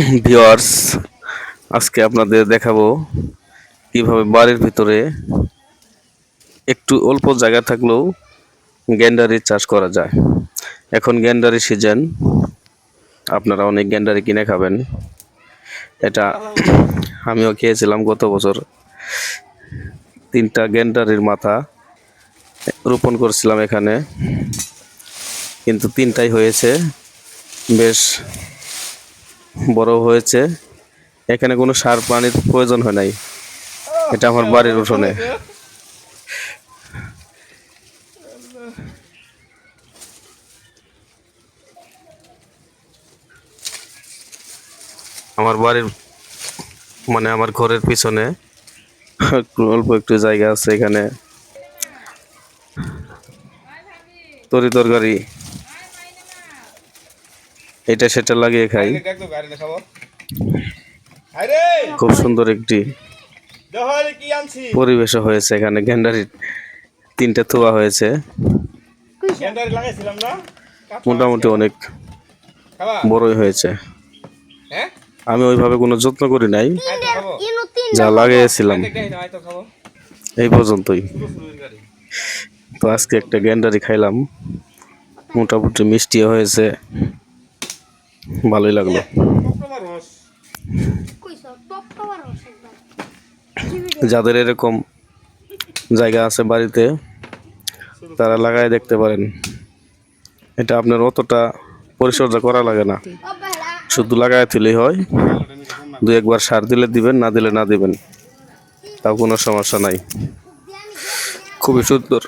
Viewers আজকে আপনাদের দেখাবো কীভাবে বাড়ির ভিতরে একটু অল্প জায়গা থাকলেও গ্যান্ডারি চাষ করা যায়। এখন গ্যান্ডারি সিজন। আপনারা অনেক গ্যান্ডারি কিনে খাবেন। এটা আমিও খেয়েছিলাম গত বছর। তিনটা গ্যান্ডারির মাথা রোপণ করছিলাম এখানে। কিন্তু তিনটাই হয়েছে। বেশ বড় হয়েছে। এখানে কোনো সার পানির প্রয়োজন হয় নাই। এটা আমার বাড়ির উঠোনে। আমার বাড়ির মানে আমার ঘরের পিছনে অল্প একটু জায়গা আছে এখানে। তরি তরকারি। এটা সেটা লাগিয়ে খাই। দেখতো গাড়ি দেখাবো। আরে খুব সুন্দর একটি পরিবেশ হয়েছে এখানে। গ্যান্ডারির তিনটে থোয়া হয়েছে। গ্যান্ডারি লাগাইছিলাম না? মোটামুটি অনেক বড়ই হয়েছে। হ্যাঁ? আমি ওইভাবে কোনো যত্ন করি নাই। যা লাগিয়েছিলাম। এই পর্যন্তই। তো আজকে একটা গ্যান্ডারি খাইলাম। মোটামুটি মিষ্টিও হয়েছে। ভালোই লাগল। যাদের এরকম জায়গা আছে বাড়িতে, তারা লাগায় দেখতে পারেন। এটা আপনার অতটা পরিচর্যা করা লাগে না। শুধু লাগায় তুলেই হয়। দু একবার সার দিলে দিবেন, না দিলে না দিবেন। তাও কোনো সমস্যা নাই। খুবই সুন্দর।